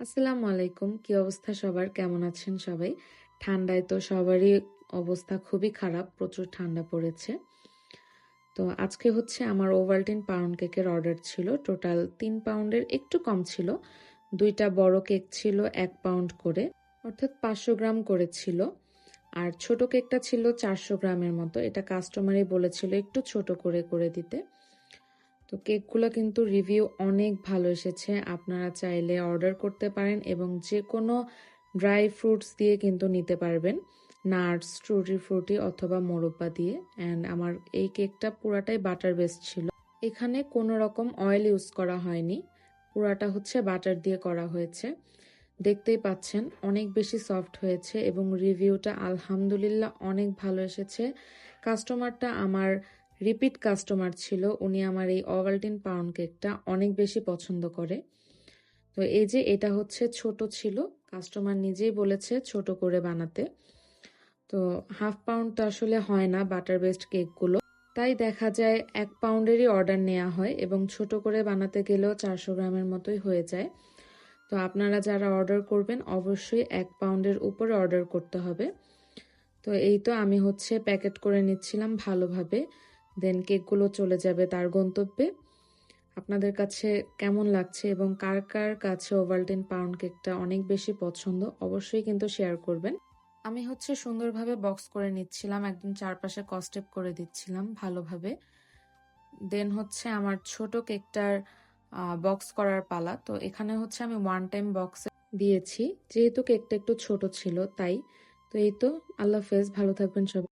আসসালামু আলাইকুম। কি অবস্থা সবার? কেমন আছেন সবাই? ঠান্ডায় তো সবারই অবস্থা খুবই খারাপ, প্রচুর ঠান্ডা পড়েছে। তো আজকে হচ্ছে আমার ওভালটিন পাউন্ড কেকের অর্ডার ছিল। টোটাল তিন পাউন্ডের একটু কম ছিল। দুইটা বড় কেক ছিল এক পাউন্ড করে, অর্থাৎ পাঁচশো গ্রাম করে ছিল আর ছোট কেকটা ছিল চারশো গ্রামের মতো। এটা কাস্টমারই বলেছিল একটু ছোট করে করে দিতে। তো কেকগুলো কিন্তু রিভিউ অনেক ভালো এসেছে। আপনারা চাইলে অর্ডার করতে পারেন এবং যে কোনো ড্রাই ফ্রুটস দিয়ে কিন্তু নিতে পারবেন। নাটস, ট্রুটি ফ্রুটি অথবা মোরব্বা দিয়ে। অ্যান্ড আমার এই কেকটা পুরাটাই বাটার বেসড ছিল। এখানে কোনো রকম অয়েল ইউজ করা হয়নি। পুরাটা হচ্ছে বাটার দিয়ে করা হয়েছে। দেখতেই পাচ্ছেন, অনেক বেশি সফট হয়েছে এবং রিভিউটা আলহামদুলিল্লাহ অনেক ভালো এসেছে। কাস্টমারটা আমার রিপিট কাস্টমার ছিল, উনি আমার এই ওভালটিন পাউন্ড কেকটা অনেক বেশি পছন্দ করে। তো এই যে এটা হচ্ছে ছোট ছিল, কাস্টমার নিজেই বলেছে ছোট করে বানাতে। তো হাফ পাউন্ড তো আসলে হয় না বাটার বেস্ট কেকগুলো তাই দেখা যায় এক পাউন্ডেরই অর্ডার নেওয়া হয় এবং ছোট করে বানাতে গেলেও চারশো গ্রামের মতোই হয়ে যায়। তো আপনারা যারা অর্ডার করবেন, অবশ্যই এক পাউন্ডের উপরে অর্ডার করতে হবে। তো এই তো আমি হচ্ছে প্যাকেট করে নিচ্ছিলাম ভালোভাবে। দেন কেকগুলো চলে যাবে তার গন্তব্যে। আপনাদের কাছে কেমন লাগছে এবং কার কার কাছে ওভালটিন পাউন্ড কেকটা অনেক বেশি পছন্দ অবশ্যই কিন্তু শেয়ার করবেন। আমি হচ্ছে সুন্দরভাবে বক্স করে নিচ্ছিলাম, একদম চারপাশে কস্টেপ করে দিচ্ছিলাম ভালোভাবে। দেন হচ্ছে আমার ছোট কেকটার বক্স করার পালা। তো এখানে হচ্ছে আমি ওয়ান টাইম বক্স দিয়েছি। যেহেতু কেকটা একটু ছোট ছিল তাই। তো এই তো, আল্লাহ হাফেজ, ভালো থাকবেন সবাই।